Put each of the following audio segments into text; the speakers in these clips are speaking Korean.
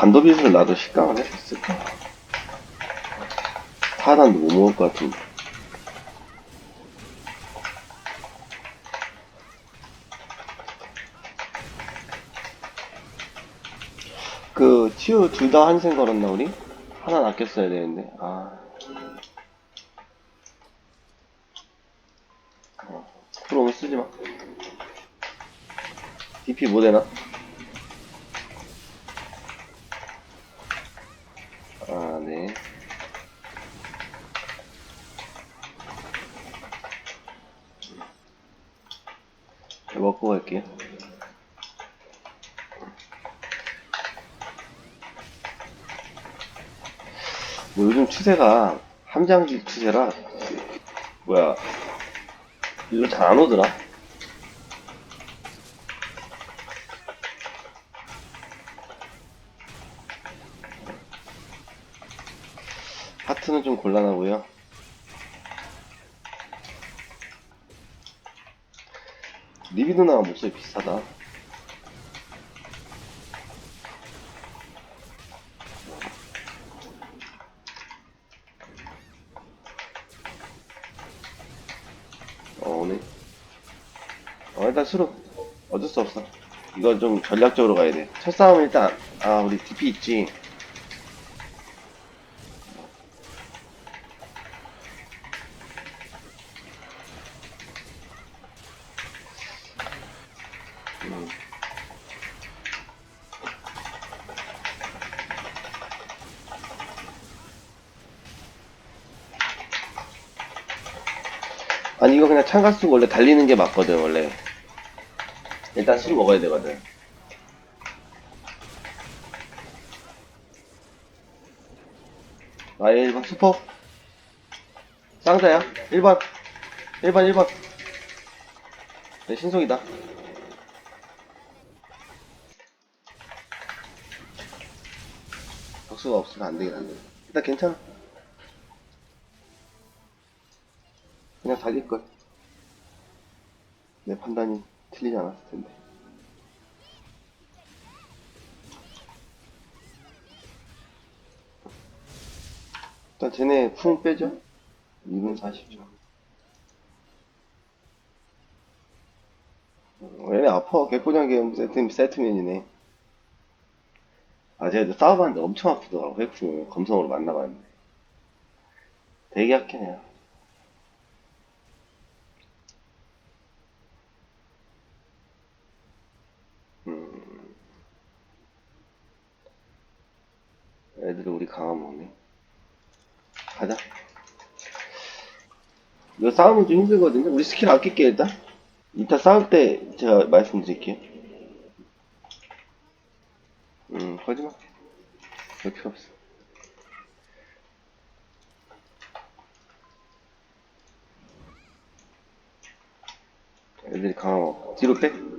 반도비를 나도 식강을 했었을까? 사단도 못 먹을 것 같은데. 그, 치유 둘다 한생 걸었나, 우리? 하나 아꼈어야 되는데, 아. 어, 프로는 쓰지 마. DP 뭐 되나? 아, 네. 먹고 갈게요. 뭐 요즘 추세가 함장지 추세라 뭐야 일로 잘안 오더라. 하트는 좀 곤란하고요. 리비 누나가 목소리 비슷하다. 어, 오네. 어, 일단 수로. 어쩔 수 없어. 이거 좀 전략적으로 가야 돼. 첫 싸움은 일단, 아, 우리 DP 있지. 음. 아니 이거 그냥 창가수 원래 달리는 게 맞거든 원래. 일단 술 먹어야 되거든. 아예 1번 슈퍼 쌍자야 1번. 1번 1번. 네 신속이다. 덕수가 없으면 안되긴 안돼. 일단 괜찮아 그냥 달릴걸. 내 판단이 틀리지 않았을 텐데. 일단 쟤네 풍 빼죠? 2분 40초 어, 얘네 아파. 개꼬장게 세트, 세트면이네. 아 쟤도 싸워봤는데 엄청 아프더라고 회풍 검성으로 만나봤는데. 되게 약해 내가 애들이 우리 강화 먹네. 가자. 이거 싸우면 좀 힘들거든요. 우리 스킬 아낄게 일단. 이따 싸울 때 제가 말씀드릴게요. 음, 거짓말. 별 필요 없어. 애들이 강화 먹고. 뒤로 빼.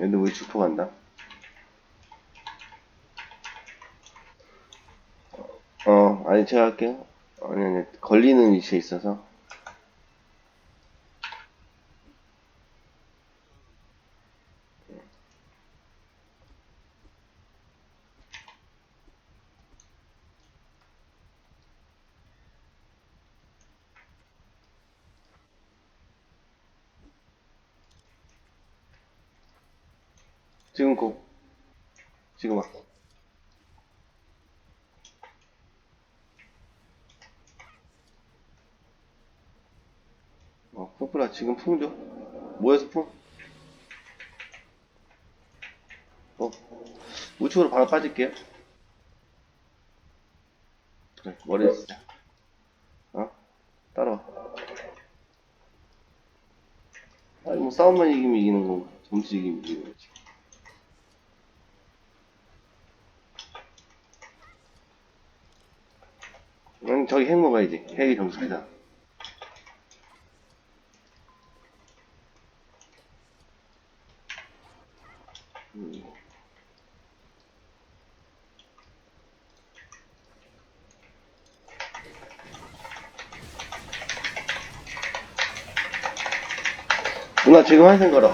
음, 얘들 우리 주포 간다. 어, 아니, 제가 할게요. 아니, 아니, 걸리는 위치에 있어서. 지금 고. 지금 와. 어, 뽀뽀라 지금 풍 줘. 뭐해서 풍? 어, 우측으로 바로 빠질게요. 그래, 머리 진짜. 어? 따라와. 아니, 뭐, 싸움만 이기면 이기는 건가? 점수 이기면 이기는 거지. 응, 저기 핵 먹어야지. 핵이 점수이다. 음. 누나 지금 한생 걸어.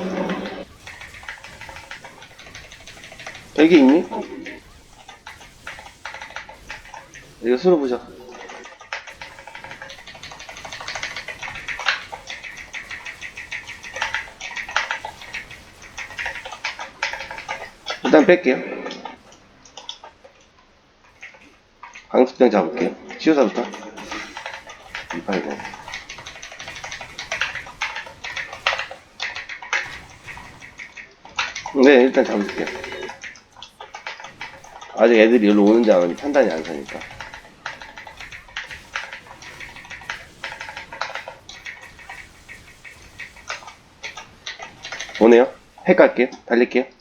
되게 있니? 이거 수로 보자. 뺄게요. 방수병 잡을게요. 치유사부터. 280. 네, 일단 잡을게요. 아직 애들이 여기로 오는지 안 오는지 판단이 안 서니까. 오네요? 핵 갈게요. 달릴게요.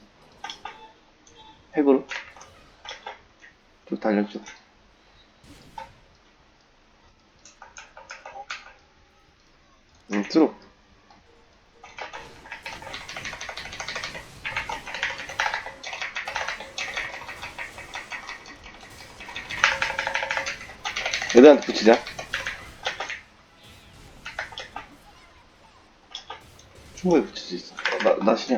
핵으로. 쭉 달렸죠. 음, 트로. 얘들한테 붙이자. 충분히 붙일 수 있어. 어, 나, 나 신이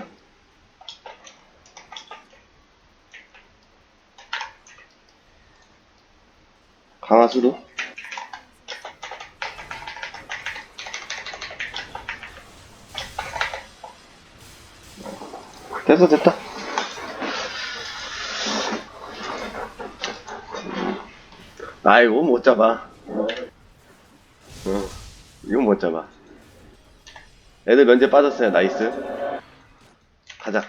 강화수로. 됐어, 됐다. 아이고, 못 잡아. 어, 이건 못 잡아. 애들 면제 빠졌어요, 나이스. 가자.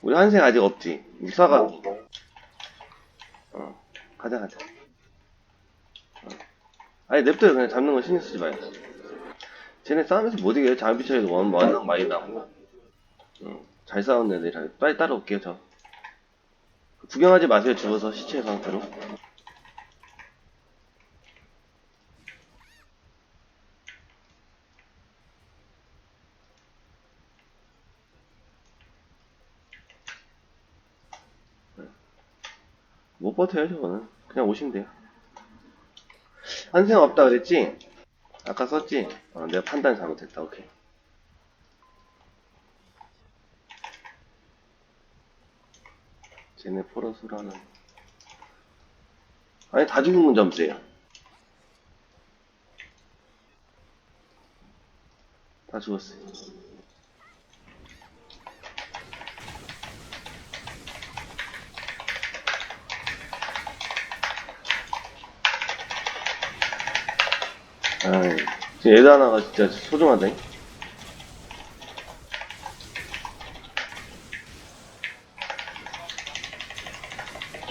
우리 한생 아직 없지. 육사가, 어, 가자, 가자. 어. 아니, 냅둬요. 그냥 잡는 거 신경 쓰지 마요. 쟤네 싸우면서 못 이겨요. 장비 처리도 원, 워낙 많이 나고. 어, 잘 싸우는 애들이 빨리 따라올게요, 저. 구경하지 마세요, 죽어서 시체 상태로. 못 버텨요, 저거는. 그냥 오시면 돼요. 한생 없다 그랬지? 아까 썼지? 어, 내가 판단 잘못했다, 오케이. 쟤네 포로수라는. 아니, 다건 점수예요. 다 죽었어요. 애들 하나가 진짜 소중하다.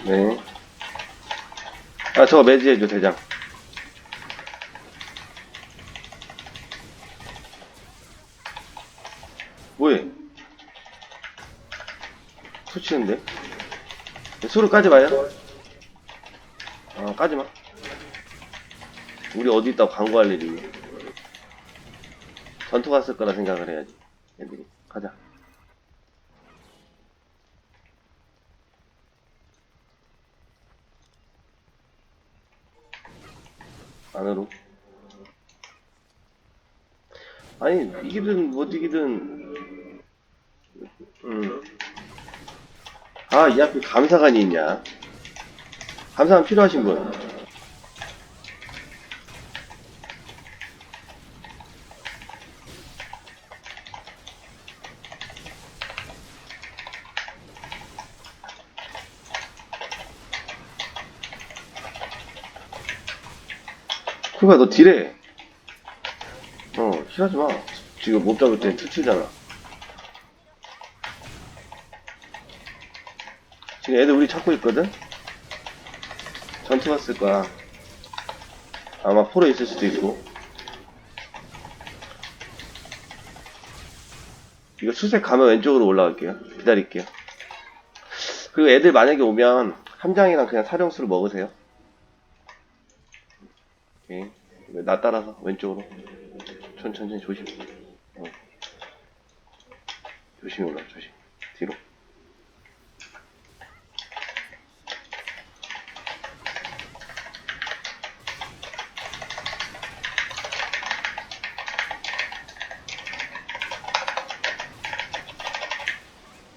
네. 아, 저거 매지해줘, 대장. 뭐해? 소치는데? 수를 까지 마요? 아, 까지 마. 우리 어디 있다고 광고할 일이. 전투 갔을 거라 생각을 해야지. 애들이. 가자. 안으로. 아니, 이기든 못 이기든, 음. 아, 이 앞에 감사관이 있냐? 감사관 필요하신 분? 그거야, 너 딜해. 어, 싫어하지 마. 지금 못 잡을 때 투출잖아. 지금 애들 우리 찾고 있거든? 전투 갔을 거야. 아마 포로 있을 수도 있고. 이거 수색 가면 왼쪽으로 올라갈게요. 기다릴게요. 그리고 애들 만약에 오면 함장이랑 그냥 사령수를 먹으세요. 오케이. 나 따라서 왼쪽으로. 천, 천천히 조심. 어. 조심히 올라, 조심. 뒤로.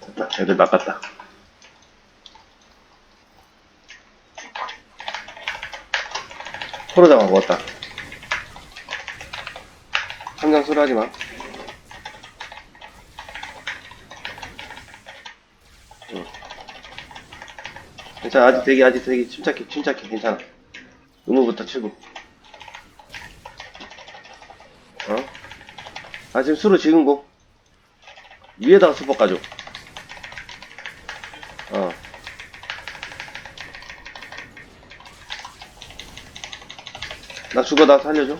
됐다. 애들 나갔다. 포로 잡아 먹었다. 함장 수로 하지 마. 응. 괜찮아, 아직 되게, 아직 되게 침착해, 침착해, 괜찮아. 의무부터 치고. 어? 아, 지금 수로 지은 거. 위에다가 수법 가져. 어. 나 죽어, 나 살려줘.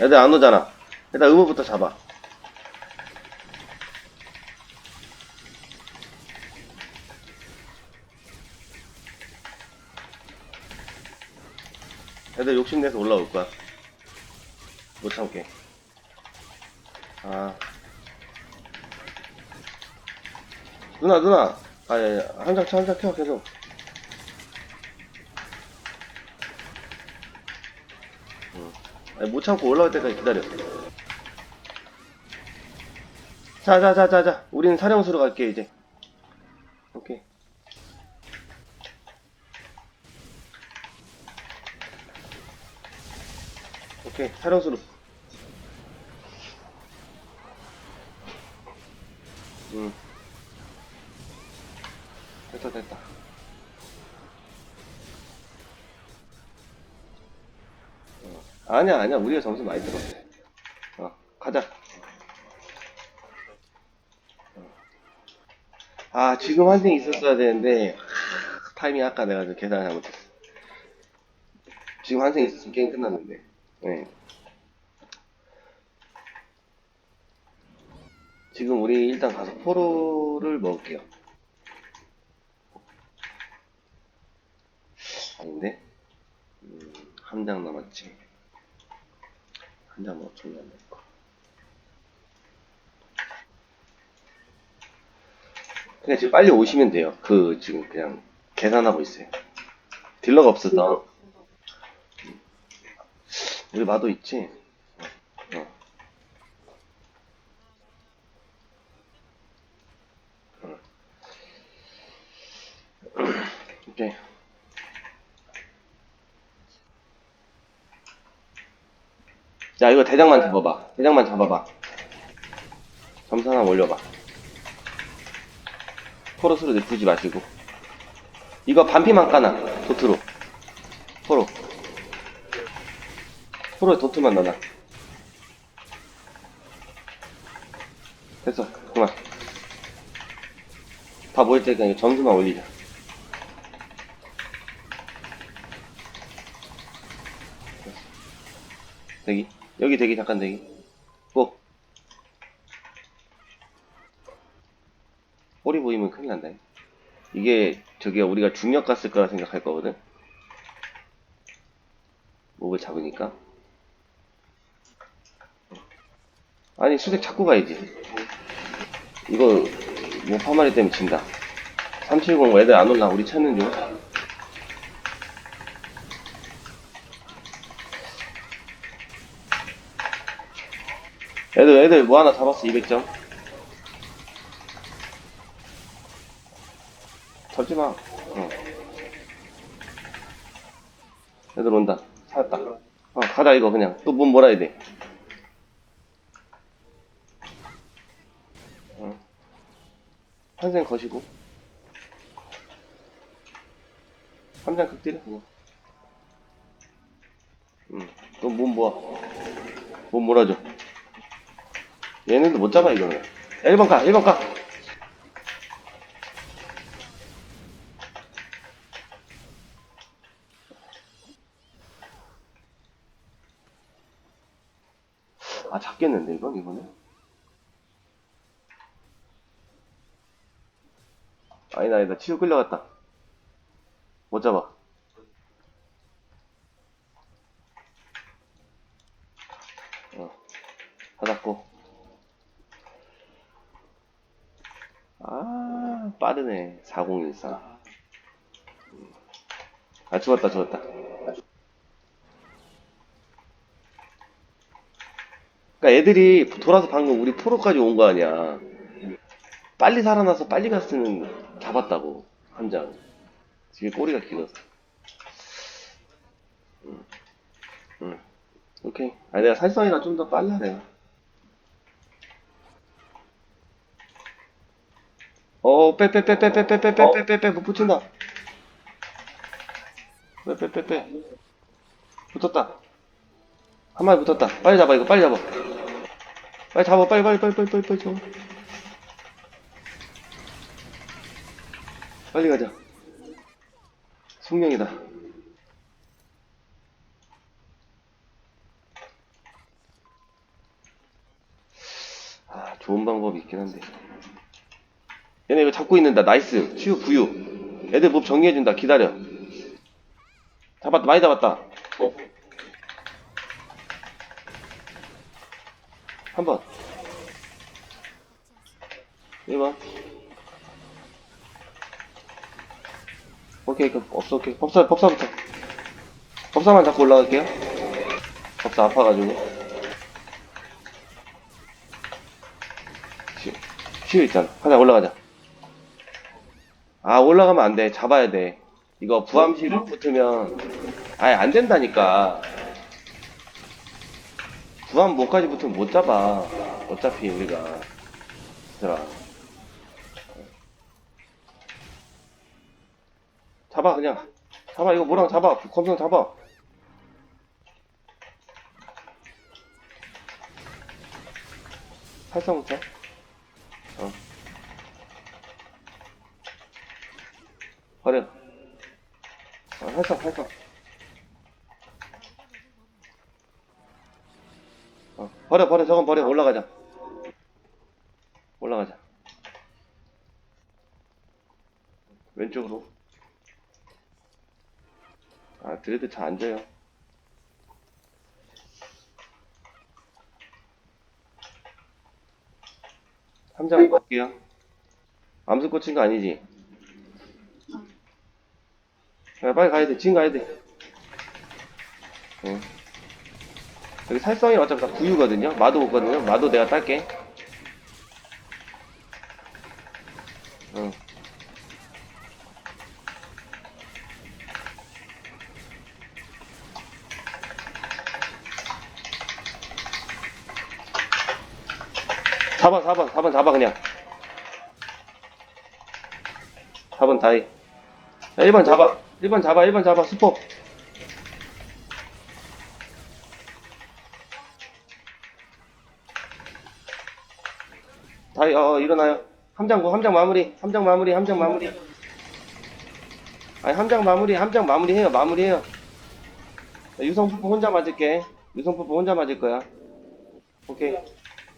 애들 안 오잖아. 일단 의무부터 잡아. 애들 욕심내서 올라올 거야. 못 참게. 아. 누나, 누나. 아, 예, 예. 한장 쳐, 한장 켜, 계속. 아니, 못 참고 올라올 때까지 기다려. 자, 자, 자, 자, 자. 우리는 사령수로 갈게, 이제. 오케이. 오케이, 사령수로. 응. 됐다, 됐다. 아니야, 아니야. 우리가 점수 많이 들었어. 어, 가자. 어. 아, 지금 환승 있었어야 되는데, 하, 타이밍 아까 내가 좀 계산 잘못했어. 지금 환승 있었으면 게임 끝났는데. 네. 지금 우리 일단 가서 포로를 먹을게요. 아닌데? 음, 한 장 남았지. 한장 어떻게 남았고. 그냥 지금 빨리 오시면 돼요. 그, 지금 그냥 계산하고 있어요. 딜러가 없어서. 우리 마도 있지? 어. 어. 오케이. 야, 이거 대장만 잡아봐. 대장만 잡아봐. 점수 하나 올려봐. 포로스로 내푸지 마시고. 이거 반피만 까놔. 도트로. 포로. 포로에 도트만 넣어놔. 됐어. 그만. 다 모일 이거 점수만 올리자. 대기. 여기 대기, 잠깐 대기. 꼭. 꼬리 보이면 큰일 난다. 이게, 저기, 우리가 중력 갔을 거라 생각할 거거든. 목을 잡으니까. 아니, 수색 잡고 가야지. 이거, 뭐, 파마리 때문에 진다. 370 애들 안 올라. 우리 찾는 중. 애들, 애들 뭐 하나 잡았어, 200점. 잡지 마. 어. 애들 온다. 찾았다. 어, 가자, 이거 그냥. 또 문 몰아야 돼. 어. 환생 거시고. 함장 극딜해, 그거. 응. 또몸 모아. 몸 몰아줘. 얘네도 못 잡아, 이거는. 1번 가, 1번 가! 아, 잡겠는데, 이건, 이번에? 아니다, 아니다. 치유 끌려갔다. 못 잡아. 어, 받았고. 아, 빠르네. 4013. 아, 죽었다, 죽었다. 그러니까 애들이 돌아서 방금 우리 프로까지 온 거 아니야. 빨리 살아나서 빨리 갔으면 잡았다고, 한 장. 지금 꼬리가 길어서. 음. 응. 오케이. 아, 내가 살성이라 좀더 빨라, 내가. 어, 빼, 빼, 빼, 빼, 빼, 빼, 빼, 빼, 빼, 빼, 빼, 못 붙인다. 빼, 빼, 빼, 빼. 붙었다. 한 마리 붙었다. 빨리 잡아, 이거 빨리 잡아. 빨리 잡아, 빨리, 빨리, 빨리, 빨리, 빨리, 빨리 잡아. 빨리 가자. 숙명이다. 아, 좋은 방법이 있긴 한데. 얘네 이거 잡고 있는다. 나이스. 치유, 부유. 애들 몹 정리해준다. 기다려. 잡았다. 많이 잡았다. 어. 한 번. 1번. 오케이, 그, 없어, 오케이. 법사, 법사부터. 법사만 잡고 올라갈게요. 법사 아파가지고. 쉬, 쉬어 있잖아. 하나 올라가자. 아, 올라가면 안 돼. 잡아야 돼. 이거 부암실 붙으면, 아예 안 된다니까. 부암 목까지 붙으면 못 잡아. 어차피 우리가. 얘들아. 잡아, 그냥. 잡아, 이거 뭐랑 잡아. 검성 잡아. 활성부터. 어. 버려. 어, 활성, 활성. 어, 버려, 버려, 저건 버려. 올라가자. 올라가자. 왼쪽으로. 아, 드레드 잘 앉아요. 함장 볼게요. 암수 꽂힌 거 아니지? 야, 빨리 가야 돼. 지금 가야 돼. 어. 여기 살성이 어차피 다 구유거든요. 마도 없거든요. 마도 내가 딸게. 어. 사번사번사번 잡아, 그냥. 4번 다이. 야, 1번 잡아. 1번 잡아, 1번 잡아. 스포. 다이, 어, 어, 일어나요. 함장고, 함장 마무리. 함장 마무리, 함장 마무리. 아니, 함장 마무리, 함장 마무리 해요, 마무리 해요. 유성 푸푸 혼자 맞을게. 유성 푸푸 혼자 맞을 거야. 오케이.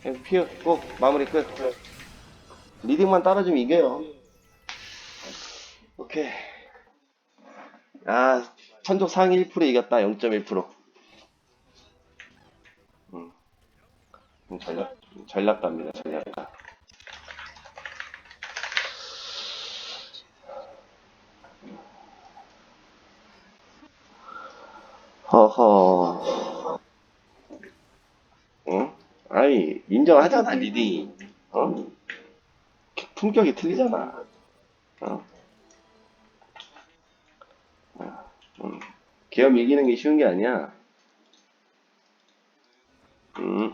그냥 피어, 고, 마무리 끝. 리딩만 따라주면 이겨요. 오케이. 아, 천족 상위 1% 이겼다, 0.1%. 음. 음, 전략, 전략가입니다, 전략가. 허허. 응? 아니, 인정하잖아, 리딩. 어? 품격이 틀리잖아. 어? 음. 기업 이기는 게 쉬운 게 아니야. 음.